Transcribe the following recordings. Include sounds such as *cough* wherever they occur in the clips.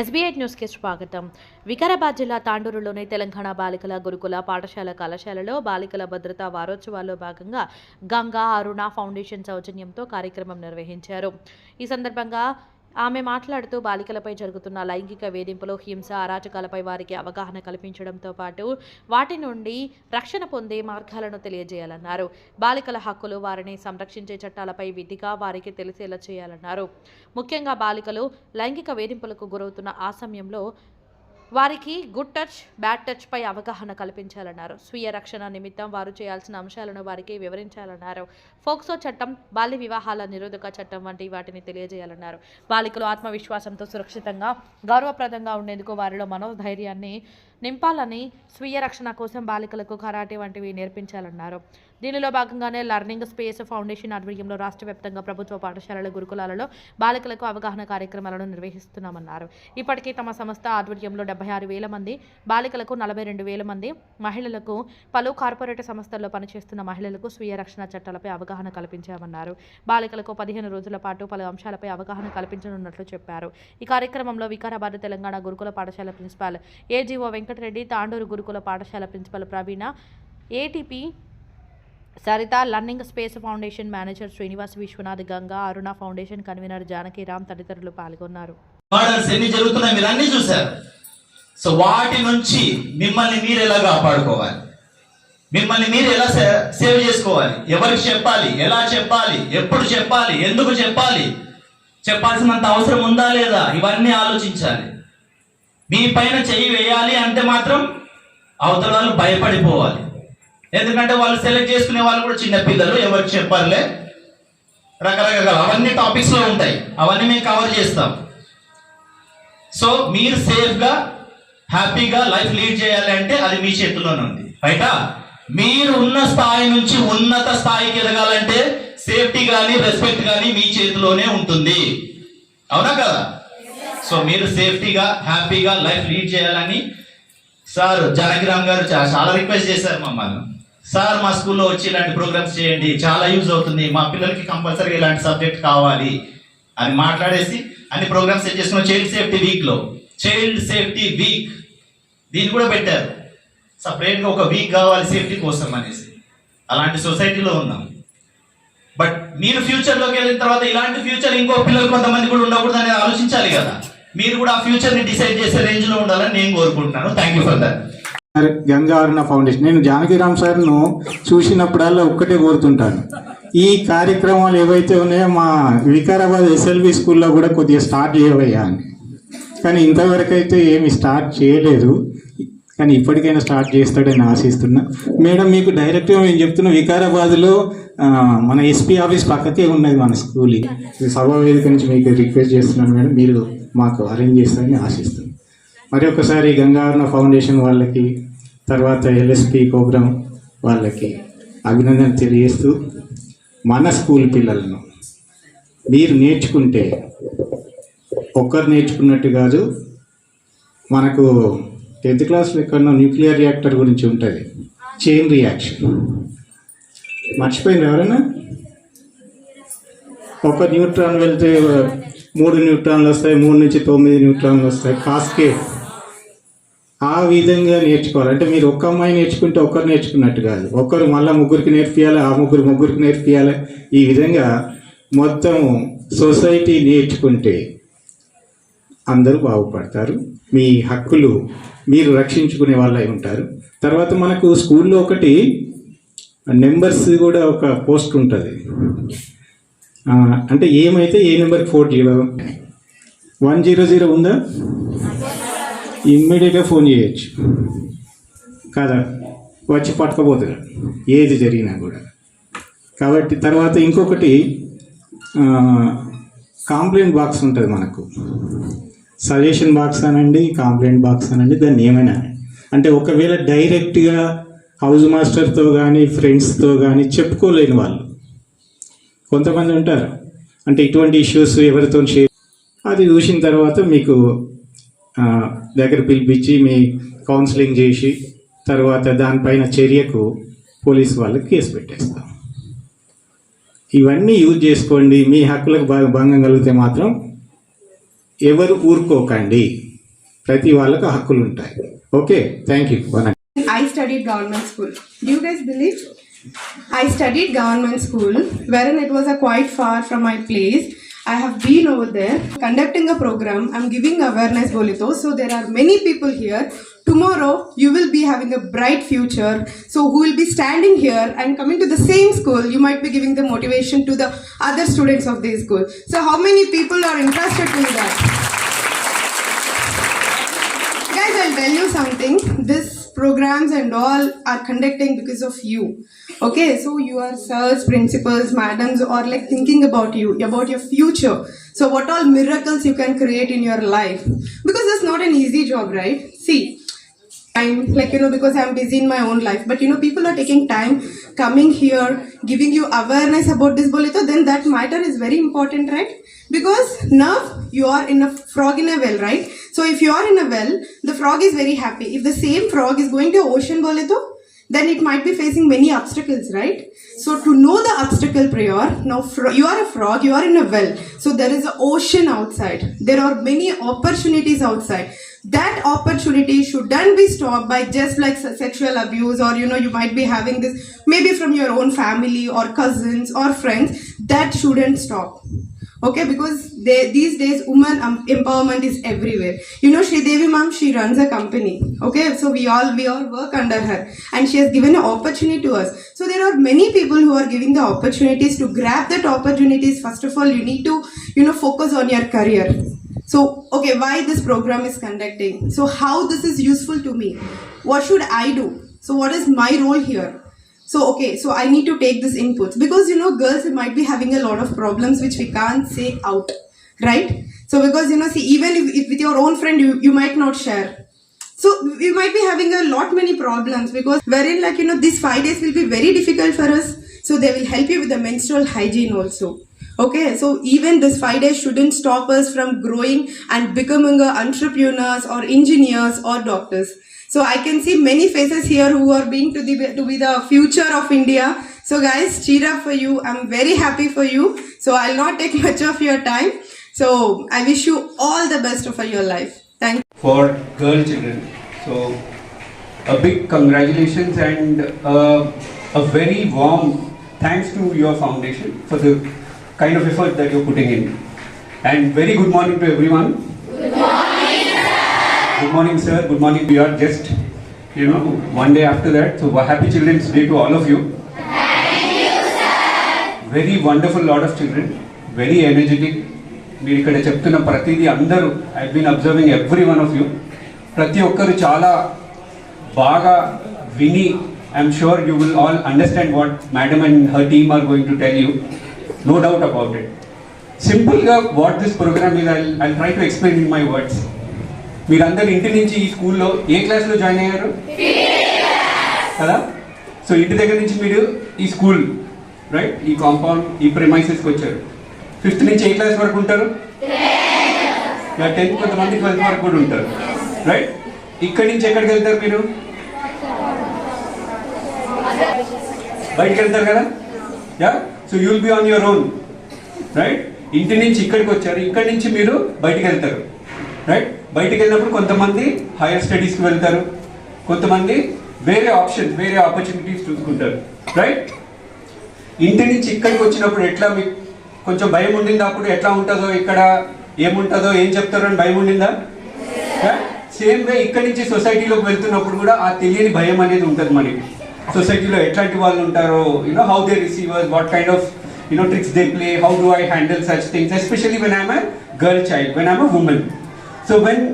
SBI న్యూస్కి స్వాగతం. వికారాబాద్ జిల్లా తాండూరులోని తెలంగాణ బాలికల గురుకుల పాఠశాల కళాశాలలో బాలికల భద్రతా వారోత్సవాల్లో భాగంగా గంగా అరుణ ఫౌండేషన్ సౌజన్యంతో కార్యక్రమం నిర్వహించారు. ఈ సందర్భంగా ఆమె మాట్లాడుతూ బాలికలపై జరుగుతున్న లైంగిక వేధింపులు హింస అరాచకాలపై వారికి అవగాహన కల్పించడంతో పాటు వాటి నుండి రక్షణ పొందే మార్గాలను తెలియజేయాలన్నారు. బాలికల హక్కులు వారిని సంరక్షించే చట్టాలపై విధిగా వారికి తెలిసేలా చేయాలన్నారు. ముఖ్యంగా బాలికలు లైంగిక వేధింపులకు గురవుతున్న ఆ సమయంలో వారికి గుడ్ టచ్ బ్యాడ్ టచ్ పై అవగాహన కల్పించాలన్నారు. స్వీయ రక్షణ నిమిత్తం వారు చేయాల్సిన అంశాలను వారికి వివరించాలన్నారు. ఫోక్సో చట్టం బాల్య వివాహాల నిరోధక చట్టం వంటి వాటిని తెలియజేయాలన్నారు. బాలికలు ఆత్మవిశ్వాసంతో సురక్షితంగా గౌరవప్రదంగా ఉండేందుకు వారిలో మనోధైర్యాన్ని నింపాలని స్వీయ రక్షణ కోసం బాలికలకు కరాటే వంటివి నేర్పించాలన్నారు. దీనిలో భాగంగానే లర్నింగ్ స్పేస్ ఫౌండేషన్ ఆధ్వర్యంలో రాష్ట్ర వ్యాప్తంగా ప్రభుత్వ పాఠశాలల గురుకులాలలో బాలికలకు అవగాహన కార్యక్రమాలను నిర్వహిస్తున్నామన్నారు. ఇప్పటికే తమ సంస్థ ఆధ్వర్యంలో డెబ్బై ఆరు వేల మంది బాలికలకు నలభై రెండు వేల మంది మహిళలకు పలు కార్పొరేట్ సంస్థల్లో పనిచేస్తున్న మహిళలకు స్వీయ రక్షణ చట్టాలపై అవగాహన కల్పించామన్నారు. బాలికలకు పదిహేను రోజుల పాటు పలు అంశాలపై అవగాహన కల్పించనున్నట్లు చెప్పారు. ఈ కార్యక్రమంలో వికారాబాద్ తెలంగాణ గురుకుల పాఠశాల ప్రిన్సిపాల్ ఏజీఓ వెంకటరెడ్డి తాండూరు గురుకుల పాఠశాల principal Praveena ATP Saritha learning space foundation manager Srinivas Viswanath Ganga Aruna foundation convener Janakiram తదితరులు పాల్గొన్నారు. ఎన్ని జరుగుతున్నాయి మీరు అన్ని చూశారు. సో వాటి నుంచి మిమ్మల్ని మీరు ఎలా కాపాడుకోవాలి? మిమ్మల్ని మీరు ఎలా సే- సేవ్ చేసుకోవాలి? ఎవరికి చెప్పాలి? ఎలా చెప్పాలి? ఎప్పుడు చెప్పాలి? ఎందుకు చెప్పాలి? చెప్పాల్సినంత అవసరం ఉందా లేదా? ఇవన్నీ ఆలోచించాలి. మీ పైన చెయ్యి వేయాలి అంటే మాత్రం అవతల వాళ్ళు భయపడిపోవాలి. ఎందుకంటే వాళ్ళు సెలెక్ట్ చేసుకునే వాళ్ళు కూడా చిన్న పిల్లలు ఎవరికి చెప్పారులే? రకరకాల అవన్నీ టాపిక్స్లో ఉంటాయి. అవన్నీ మేము కవర్ చేస్తాం. సో మీరు సేఫ్గా హ్యాపీగా లైఫ్ లీడ్ చేయాలి అంటే అది మీ చేతిలోనే ఉంది బయట మీరు ఉన్న స్థాయి నుంచి ఉన్నత స్థాయికి ఎదగాలంటే సేఫ్టీ కానీ రెస్పెక్ట్ కానీ మీ చేతిలోనే ఉంటుంది. అవునా కదా? సో మీరు సేఫ్టీగా హ్యాపీగా లైఫ్ లీడ్ చేయాలని సార్ జానకిరామ్ గారు చాలా రిక్వెస్ట్ చేశారు మమ్మల్ని. సార్ మా స్కూల్లో వచ్చి ఇలాంటి ప్రోగ్రామ్స్ చేయండి. చాలా యూజ్ అవుతుంది. మా పిల్లలకి కంపల్సరీ ఇలాంటి సబ్జెక్ట్ కావాలి అని మాట్లాడేసి అన్ని ప్రోగ్రామ్స్ సెట్ చేసుకున్నాం చైల్డ్ సేఫ్టీ వీక్లో. చైల్డ్ సేఫ్టీ వీక్ దీన్ని కూడా పెట్టారు. సపరేట్గా ఒక వీక్ కావాలి సేఫ్టీ కోసం అనేసి. అలాంటి సొసైటీలో ఉన్నాం. బట్ మీరు ఫ్యూచర్లోకి వెళ్ళిన తర్వాత ఇలాంటి ఫ్యూచర్ ఇంకో పిల్లలు కొంతమంది కూడా ఉండకూడదు అనేది ఆలోచించాలి కదా. మీరు కూడా ఆ ఫ్యూచర్ని డిసైడ్ చేసే రేంజ్లో ఉండాలని నేను కోరుకుంటున్నాను. Thank you for that Ganga foundation నేను జానకిరామ్ సార్ను చూసినప్పుడల్లా ఒక్కటే కోరుతుంటాను. ఈ కార్యక్రమాలు ఏవైతే ఉన్నాయో మా వికారాబాద్ ఎస్ఎల్వి స్కూల్లో కూడా కొద్దిగా స్టార్ట్ చేయవయ్యా అని. కానీ ఇంతవరకు అయితే ఏమి స్టార్ట్ చేయలేదు. కానీ ఇప్పటికైనా స్టార్ట్ చేస్తాడని ఆశిస్తున్నా. మేడం మీకు డైరెక్ట్గా మేము చెప్తున్నా వికారాబాద్లో మన ఎస్పీ ఆఫీస్ పక్కకే ఉన్నది మన స్కూల్. సభా వేదిక నుంచి మీకు రిక్వెస్ట్ చేస్తున్నాను మేడం. మీరు మాకు అరేంజ్ చేస్తారని ఆశిస్తున్నాను మరి ఒకసారి గంగావరణ ఫౌండేషన్ వాళ్ళకి తర్వాత ఎల్ఎస్పి ప్రోగ్రామ్ వాళ్ళకి అభినందన తెలియజేస్తూ మన స్కూల్ పిల్లలను మీరు నేర్చుకుంటే ఒక్కరు నేర్చుకున్నట్టు కాదు మనకు టెన్త్ క్లాస్లో ఎక్కడో న్యూక్లియర్ రియాక్టర్ గురించి ఉంటుంది. చైన్ రియాక్షన్ మర్చిపోయింది ఎవరైనా? ఒక న్యూట్రాన్ వెళ్తే మూడు న్యూట్రాన్లు వస్తాయి మూడు నుంచి తొమ్మిది న్యూట్రాన్లు వస్తాయి. కాస్కేట్ ఆ విధంగా నేర్చుకోవాలి. అంటే మీరు ఒక్క అమ్మాయి నేర్చుకుంటే ఒక్కరు నేర్చుకున్నట్టు కాదు. ఒక్కరు మళ్ళీ ముగ్గురికి నేర్పియాలి ఆ ముగ్గురు ముగ్గురికి నేర్పియాలి. ఈ విధంగా మొత్తం సొసైటీ నేర్చుకుంటే అందరూ బాగుపడతారు. మీ హక్కులు మీరు రక్షించుకునే వాళ్ళై ఉంటారు. తర్వాత మనకు స్కూల్లో ఒకటి నెంబర్స్ కూడా ఒక పోస్ట్ ఉంటుంది. అంటే ఏమైతే ఏ నెంబర్కి four zero one zero zero ఉందా? ఇమ్మీడియట్గా ఫోన్ చేయొచ్చు. కాదా? వచ్చి పట్టుకపోతున్నాడు ఏది జరిగినా కూడా. కాబట్టి తర్వాత ఇంకొకటి కాంప్లైంట్ బాక్స్ ఉంటుంది మనకు. సజెషన్ బాక్స్ అనండి కాంప్లైంట్ బాక్స్ అనండి దాన్ని ఏమైనా అంటే ఒకవేళ డైరెక్ట్గా హౌస్ మాస్టర్తో కానీ ఫ్రెండ్స్తో కానీ చెప్పుకోలేని వాళ్ళు. కొంతమంది ఉంటారు. అంటే ఇటువంటి ఇష్యూస్ ఎవరితో షేర్ అది చూసిన తర్వాత మీకు దగ్గర పిలిపించి మీ కౌన్సిలింగ్ చేసి తర్వాత దానిపైన చర్యకు పోలీస్ వాళ్ళకి కేసు పెట్టేస్తాం. ఇవన్నీ యూజ్ చేసుకోండి. మీ హక్కులకు భంగం కలిగితే మాత్రం ఎవరు ఊరుకోకండి. ప్రతి వాళ్ళకు హక్కులు ఉంటాయి okay? Thank you. I study government school you guess believe I study government school where it was a far from my place I have been over there conducting a program. I'm giving awareness, Bolito. So there are many people here. Tomorrow you will be having a bright future. So who will be standing here and coming to the same school? You might be giving the motivation to the other students of this school. So how many people are interested in that? Guys, I'll tell you something. Programs and all are conducting because of you. Okay, so you are sirs, principals, madams, or like thinking about you, about your future. So what all miracles you can create in your life? Because it's not an easy job, right? See, I'm like you know because I'm busy in my own life, but you know people are taking time coming here, giving you awareness about this bolito. Then that matter is very important, right? Because now you are in a frog in a well, right? So if you are in a well, the frog is very happy. If the same frog is going to ocean bolito, then it might be facing many obstacles, right? So to know the obstacle prior, now you are a frog, you are in a well. So there is an ocean outside. There are many opportunities outside. That opportunity shouldn't be stopped by just like sexual abuse or you know you might be having this maybe from your own family or cousins or friends. That shouldn't stop okay because they, these days woman um, empowerment is everywhere. You know Sri Devi ma'am she runs a company. Okay so we all we all work under her. And she has given an opportunity to us. So there are many people who are giving the opportunities to grab that opportunities. First of all you need to you know focus on your career. So okay why this program is conducting? So how this is useful to me? What should i do? So what is my role here so okay, so I need to take this input because you know girls might be having a lot of problems which we can't say out, right? So because you know, see, even if, if with your own friend you, you might not share. So we might be having a lot many problems because wherein like you know these five days will be very difficult for us. So they will help you with the menstrual hygiene also. Okay, so even this five days shouldn't stop us from growing and becoming entrepreneurs or engineers or doctors. So I can see many faces here who are being to the to be the future of India. So guys, cheer up for you. I'm very happy for you. So I'll not take *laughs* much of your time. So I wish you all the best for your life. Thank you. for girl children. So, a big congratulations and uh, a very warm thanks to your foundation for the kind of effort that you're putting in. And very good morning to everyone. Good morning, sir. Good morning. We are just, you know, one day after that. So, happy Children's Day to all of you. Very wonderful lot of children very energetic మీరు ఇక్కడ చెప్తున్న ప్రతిదీ అందరూ I been observing every one of you ప్రతి ఒక్కరు చాలా బాగా విని I'm sure you will all understand what madam and her team are going to tell you no doubt about it సింపుల్గా what this programme is I try to explain in my words మీరందరూ ఇంటి నుంచి ఈ స్కూల్లో ఏ క్లాస్లో join అయ్యారు? కదా? So ఇంటి దగ్గర నుంచి మీరు ఈ స్కూల్ రైట్ ఈ కాంపౌండ్ ఈ ప్రిమైసెస్కి వచ్చారు. ఫిఫ్త్ నుంచి ఏ క్లాస్ వరకు ఉంటారు? టెన్త్ కొంతమంది ట్వెల్త్ వరకు కూడా ఉంటారు. రైట్ ఇక్కడి నుంచి ఎక్కడికి వెళ్తారు మీరు? బయటికి వెళ్తారు కదా yeah so you'll be on your own right ఇంటి నుంచి ఇక్కడికి వచ్చారు. ఇక్కడి నుంచి మీరు బయటికి వెళ్తారు. రైట్ బయటికి వెళ్ళినప్పుడు కొంతమంది హైయర్ స్టడీస్కి వెళ్తారు కొంతమంది వేరే ఆప్షన్ వేరే ఆపర్చునిటీస్ చూసుకుంటారు రైట్ ఇంటి నుంచి ఇక్కడికి వచ్చినప్పుడు ఎట్లా మీకు కొంచెం భయం ఉండిందా అప్పుడు? ఎట్లా ఉంటుందో ఇక్కడ? ఏముంటుందో? ఏం చెప్తారో అని భయం ఉండిందా? సేమ్ వే ఇక్కడి నుంచి సొసైటీలోకి వెళ్తున్నప్పుడు కూడా ఆ తెలియని భయం అనేది ఉంటుంది మనకి. సొసైటీలో ఎట్లాంటి వాళ్ళు ఉంటారో? You know how they receivers what kind of you know tricks they play how do I handle such things especially when I'm a girl child when I'm a woman so when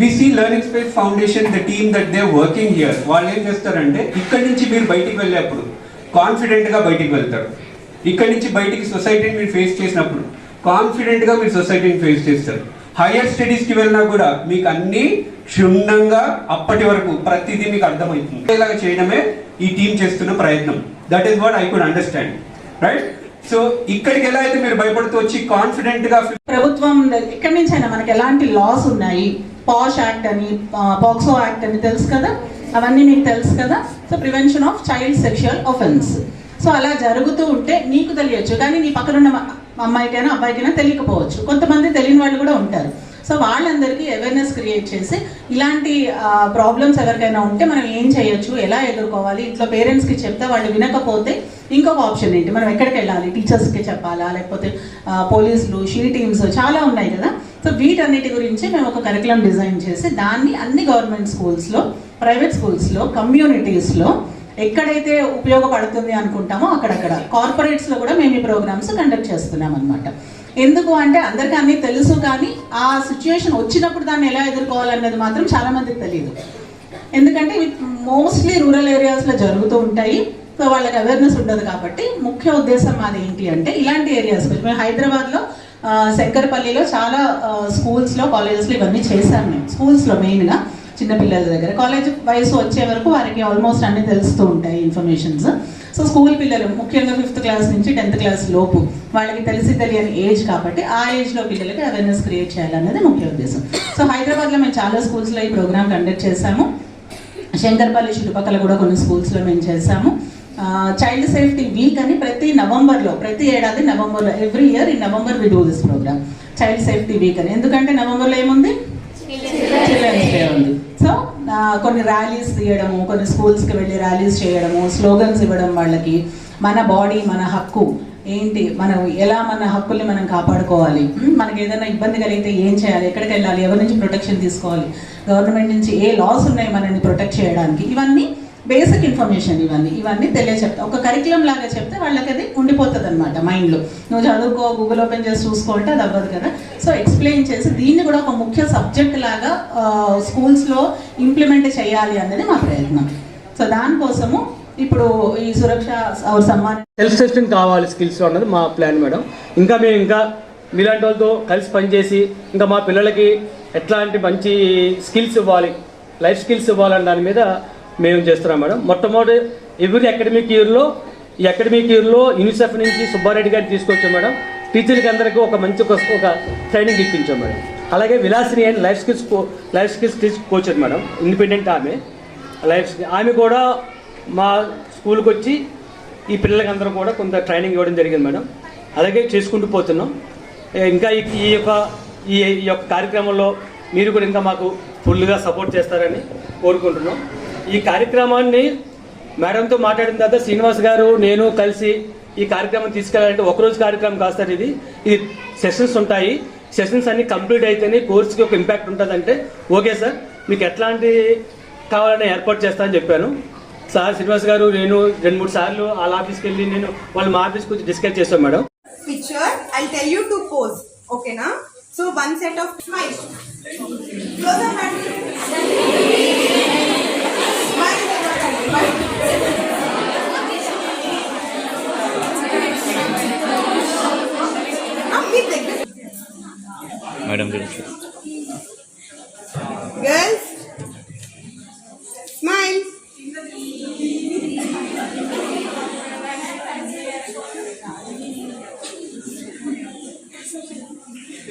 we see learning space foundation the team that they working here వాళ్ళు ఏం చేస్తారంటే ఇక్కడి నుంచి మీరు బయటికి వెళ్ళేప్పుడు కాన్ఫిడెంట్గా బయటికి వెళ్తారు. ఇక్కడి నుంచి బయటికి సొసైటీని మీరు ఫేస్ చేసినప్పుడు కాన్ఫిడెంట్గా మీరు సొసైటీని ఫేస్ చేస్తారు. హైయర్ స్టడీస్కి వెళ్ళినా కూడా మీకు అన్నీ క్షుణ్ణంగా అప్పటి వరకు ప్రతిదీ మీకు అర్థమవుతుంది. ఇలాగ చేయడమే ఈ టీం చేస్తున్న ప్రయత్నం. That is what I could understand right so ఇక్కడికి ఎలా అయితే మీరు భయపడుతూ వచ్చి కాన్ఫిడెంట్గా ప్రభుత్వం ఎక్కడి నుంచి అయినా మనకి ఎలాంటి లాస్ ఉన్నాయి? పాష్ యాక్ట్ అని పాక్సో యాక్ట్ అని తెలుసు కదా? అవన్నీ మీకు తెలుసు కదా? So prevention of child sexual offence so అలా జరుగుతూ ఉంటే నీకు తెలియచ్చు. కానీ నీ పక్కన ఉన్న అమ్మాయికైనా అబ్బాయికైనా తెలియకపోవచ్చు. కొంతమంది తెలియని వాళ్ళు కూడా ఉంటారు. సో వాళ్ళందరికీ అవేర్నెస్ క్రియేట్ చేసి ఇలాంటి ప్రాబ్లమ్స్ ఎవరికైనా ఉంటే మనం ఏం చేయొచ్చు ఎలా ఎదుర్కోవాలి ఇంట్లో పేరెంట్స్కి చెప్తే వాళ్ళు వినకపోతే ఇంకొక ఆప్షన్ ఏంటి? మనం ఎక్కడికి వెళ్ళాలి? టీచర్స్కి చెప్పాలా? లేకపోతే పోలీసులు షీ టీమ్స్ చాలా ఉన్నాయి కదా? సో వీటన్నిటి గురించి మేము ఒక కరికులం డిజైన్ చేసి దాన్ని అన్ని గవర్నమెంట్ స్కూల్స్లో ప్రైవేట్ స్కూల్స్లో కమ్యూనిటీస్లో ఎక్కడైతే ఉపయోగపడుతుంది అనుకుంటామో అక్కడక్కడ. కార్పొరేట్స్లో కూడా మేము ఈ ప్రోగ్రామ్స్ కండక్ట్ చేస్తున్నాం అనమాట ఎందుకు అంటే అందరికీ అన్నీ తెలుసు కానీ ఆ సిచ్యువేషన్ వచ్చినప్పుడు దాన్ని ఎలా ఎదుర్కోవాలన్నది మాత్రం చాలామందికి తెలియదు ఎందుకంటే ఇవి మోస్ట్లీ రూరల్ ఏరియాస్లో జరుగుతూ ఉంటాయి. సో వాళ్ళకి అవేర్నెస్ ఉండదు కాబట్టి ముఖ్య ఉద్దేశం మాది ఏంటి అంటే ఇలాంటి ఏరియాస్ మేము హైదరాబాద్లో శంకరపల్లిలో చాలా స్కూల్స్లో కాలేజెస్లో ఇవన్నీ చేశాం మేము. స్కూల్స్లో మెయిన్గా చిన్నపిల్లల దగ్గర. కాలేజ్ వయసు వచ్చే వరకు వారికి ఆల్మోస్ట్ అన్ని తెలుస్తూ ఉంటాయి ఇన్ఫర్మేషన్స్ సో స్కూల్ పిల్లలు ముఖ్యంగా ఫిఫ్త్ క్లాస్ నుంచి టెన్త్ క్లాస్ లోపు వాళ్ళకి తెలిసి తెలియని ఏజ్ కాబట్టి ఆ ఏజ్లో పిల్లలకి అవేర్నెస్ క్రియేట్ చేయాలనేది ముఖ్య ఉద్దేశం. సో హైదరాబాద్లో మేము చాలా స్కూల్స్లో ఈ ప్రోగ్రామ్ కండక్ట్ చేశాము. శంకర్పల్లి చుట్టుపక్కల కూడా కొన్ని స్కూల్స్లో మేము చేశాము. చైల్డ్ సేఫ్టీ వీక్ అని ప్రతి నవంబర్లో ప్రతి ఏడాది నవంబర్లో ఎవ్రీ ఇయర్ ఈ November we do this programme child safety week అని. ఎందుకంటే నవంబర్లో ఏముంది? చిల్డ్రన్స్ డే ఉంది. కొన్ని ర్యాలీస్ తీయడము కొన్ని స్కూల్స్కి వెళ్ళి ర్యాలీస్ చేయడము స్లోగన్స్ ఇవ్వడం వాళ్ళకి. మన బాడీ మన హక్కు. ఏంటి? మనం ఎలా మన హక్కుల్ని మనం కాపాడుకోవాలి? మనకి ఏదైనా ఇబ్బంది కలిగితే ఏం చేయాలి? ఎక్కడికి వెళ్ళాలి? ఎవరి నుంచి ప్రొటెక్షన్ తీసుకోవాలి? గవర్నమెంట్ నుంచి ఏ లాస్ ఉన్నాయి మనల్ని ప్రొటెక్ట్ చేయడానికి? ఇవన్నీ బేసిక్ ఇన్ఫర్మేషన్ ఇవన్నీ ఇవన్నీ తెలియచెప్తా. ఒక కరికులం లాగా చెప్తే వాళ్ళకి అది ఉండిపోతుంది అనమాట మైండ్లో. నువ్వు చదువుకో గూగుల్ ఓపెన్ చేసి చూసుకోవాలంటే అది అవ్వదు కదా. సో ఎక్స్ప్లెయిన్ చేసి దీన్ని కూడా ఒక ముఖ్య సబ్జెక్ట్ లాగా స్కూల్స్లో ఇంప్లిమెంట్ చేయాలి అనేది మా ప్రయత్నం. సో దానికోసము ఇప్పుడు ఈ సురక్ష సమ్మాన్ సెల్ఫ్ సస్టైన్ కావాలి స్కిల్స్ అన్నది మా ప్లాన్ మేడం. ఇంకా మేము ఇంకా మీలాంటి వాళ్ళతో కలిసి పనిచేసి ఇంకా మా పిల్లలకి ఎట్లాంటి మంచి స్కిల్స్ ఇవ్వాలి లైఫ్ స్కిల్స్ ఇవ్వాలని దాని మీద మేము చేస్తున్నాం మేడం? మొట్టమొదటి ఎవ్రీ అకాడమిక్ ఇయర్లో ఈ అకాడమిక్ ఇయర్లో యూనిసెఫ్ నుంచి సుబ్బారెడ్డి గారిని తీసుకొచ్చాం మేడం. టీచర్కి అందరికీ ఒక మంచి ఒక ట్రైనింగ్ ఇప్పించాం మేడం. అలాగే Vilasini and life skills co life skills coacher madam independent ఆమె. లైఫ్ ఆమె కూడా మా స్కూల్కి వచ్చి ఈ పిల్లలకి అందరూ కూడా కొంత ట్రైనింగ్ ఇవ్వడం జరిగింది మేడం. అలాగే చేసుకుంటూ పోతున్నాం. ఇంకా ఈ ఈ యొక్క ఈ ఈ యొక్క కార్యక్రమంలో మీరు కూడా ఇంకా మాకు ఫుల్గా సపోర్ట్ చేస్తారని కోరుకుంటున్నాం. ఈ కార్యక్రమాన్ని మేడంతో మాట్లాడిన తర్వాత శ్రీనివాస్ గారు నేను కలిసి ఈ కార్యక్రమం తీసుకెళ్ళాలంటే ఒకరోజు కార్యక్రమం కాదు సార్ ఇది. ఇది సెషన్స్ ఉంటాయి. సెషన్స్ అన్ని కంప్లీట్ అయితేనే కోర్సుకి ఒక ఇంపాక్ట్ ఉంటుందంటే ఓకే సార్. మీకు ఎట్లాంటి కావాలని ఏర్పాటు చేస్తానని చెప్పాను. సార్ శ్రీనివాస్ గారు నేను రెండు మూడు సార్లు వాళ్ళ ఆఫీస్కి వెళ్ళి నేను వాళ్ళు మా ఆఫీస్కి వచ్చి డిస్కస్ చేస్తాం madam picture I tell you to pose ఓకేనా so one set of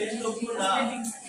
spending so much.